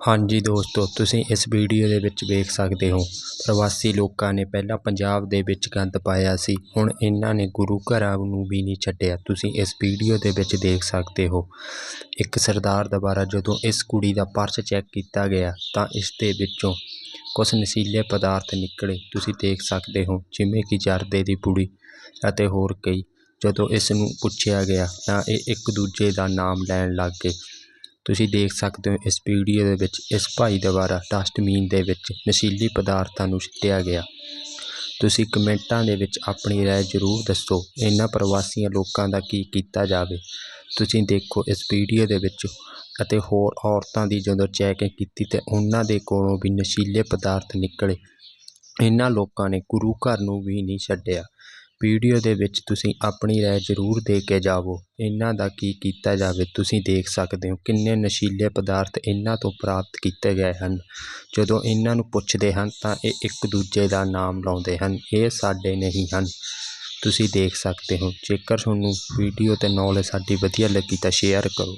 ਹਾਂਜੀ ਦੋਸਤੋ, ਤੁਸੀਂ ਇਸ ਵੀਡੀਓ ਦੇ ਵਿੱਚ ਵੇਖ ਸਕਦੇ ਹੋ, ਪ੍ਰਵਾਸੀ ਲੋਕਾਂ ਨੇ ਪਹਿਲਾਂ ਪੰਜਾਬ ਦੇ ਵਿੱਚ ਗੰਦ ਪਾਇਆ ਸੀ, ਹੁਣ ਇਹਨਾਂ ਨੇ ਗੁਰੂ ਘਰਾਂ ਨੂੰ ਵੀ ਨਹੀਂ ਛੱਡਿਆ। ਤੁਸੀਂ ਇਸ ਵੀਡੀਓ ਦੇ ਵਿੱਚ ਦੇਖ ਸਕਦੇ ਹੋ, ਇੱਕ ਸਰਦਾਰ ਦੁਆਰਾ ਜਦੋਂ ਇਸ ਕੁੜੀ ਦਾ ਪਰਸ ਚੈੱਕ ਕੀਤਾ ਗਿਆ, ਤਾਂ ਇਸ ਦੇ ਵਿੱਚੋਂ ਕੁਝ ਨਸ਼ੀਲੇ ਪਦਾਰਥ ਨਿਕਲੇ। ਤੁਸੀਂ ਦੇਖ ਸਕਦੇ ਹੋ, ਜਿਵੇਂ ਕਿ ਜਰਦੇ ਦੀ ਪੁੜੀ ਅਤੇ ਹੋਰ ਕਈ। ਜਦੋਂ ਇਸ ਨੂੰ ਪੁੱਛਿਆ ਗਿਆ, ਤਾਂ ਇਹ ਇੱਕ ਦੂਜੇ ਦਾ ਨਾਮ ਲੈਣ ਲੱਗ ਗਏ। ਤੁਸੀਂ ਦੇਖ ਸਕਦੇ ਹੋ ਇਸ ਵੀਡੀਓ ਦੇ ਵਿੱਚ ਇਸ ਭਾਈ ਦੁਆਰਾ ਡਸਟਬਿਨ ਦੇ ਵਿੱਚ ਨਸ਼ੀਲੀ ਪਦਾਰਥਾਂ ਨੂੰ ਸਿੱਟਿਆ ਗਿਆ ਤੁਸੀਂ ਕਮੈਂਟਾਂ ਦੇ ਵਿੱਚ ਆਪਣੀ رائے ਜ਼ਰੂਰ ਦੱਸੋ ਇਹਨਾਂ ਪ੍ਰਵਾਸੀਆਂ ਲੋਕਾਂ ਦਾ ਕੀ ਕੀਤਾ ਜਾਵੇ ਤੁਸੀਂ ਦੇਖੋ ਇਸ ਵੀਡੀਓ ਦੇ ਵਿੱਚ ਅਤੇ ਹੋਰ ਔਰਤਾਂ ਦੀ ਜਦੋਂ ਚੈਕਿੰਗ ਕੀਤੀ ਤੇ ਉਹਨਾਂ ਦੇ ਕੋਲੋਂ ਵੀ ਨਸ਼ੀਲੇ ਪਦਾਰਥ ਨਿਕਲੇ ਇਹਨਾਂ ਲੋਕਾਂ ਨੇ ਗੁਰੂ ਘਰ ਨੂੰ ਵੀ ਨਹੀਂ ਛੱਡਿਆ ਵੀਡੀਓ ਦੇ ਵਿੱਚ ਤੁਸੀਂ ਆਪਣੀ ਰਾਏ ਜ਼ਰੂਰ ਦੇ ਕੇ ਜਾਵੋ। ਇਹਨਾਂ ਦਾ ਕੀ ਕੀਤਾ ਜਾਵੇ ਤੁਸੀਂ ਦੇਖ ਸਕਦੇ ਹੋ ਕਿੰਨੇ ਨਸ਼ੀਲੇ ਪਦਾਰਥ ਇਹਨਾਂ ਤੋਂ ਪ੍ਰਾਪਤ ਕੀਤੇ ਗਏ ਹਨ। ਜਦੋਂ ਇਹਨਾਂ ਨੂੰ ਪੁੱਛਦੇ ਹਨ ਤਾਂ ਇਹ ਇੱਕ ਦੂਜੇ ਦਾ ਨਾਮ ਲਾਉਂਦੇ ਹਨ। ਇਹ ਸਾਡੇ ਨਹੀਂ ਹਨ। ਤੁਸੀਂ ਦੇਖ ਸਕਦੇ ਹੋ। ਜੇਕਰ ਤੁਹਾਨੂੰ ਵੀਡੀਓ 'ਤੇ ਨੌਲੇਜ ਸਾਡੀ ਵਧੀਆ ਲੱਗੀ ਤਾਂ ਸ਼ੇਅਰ ਕਰੋ।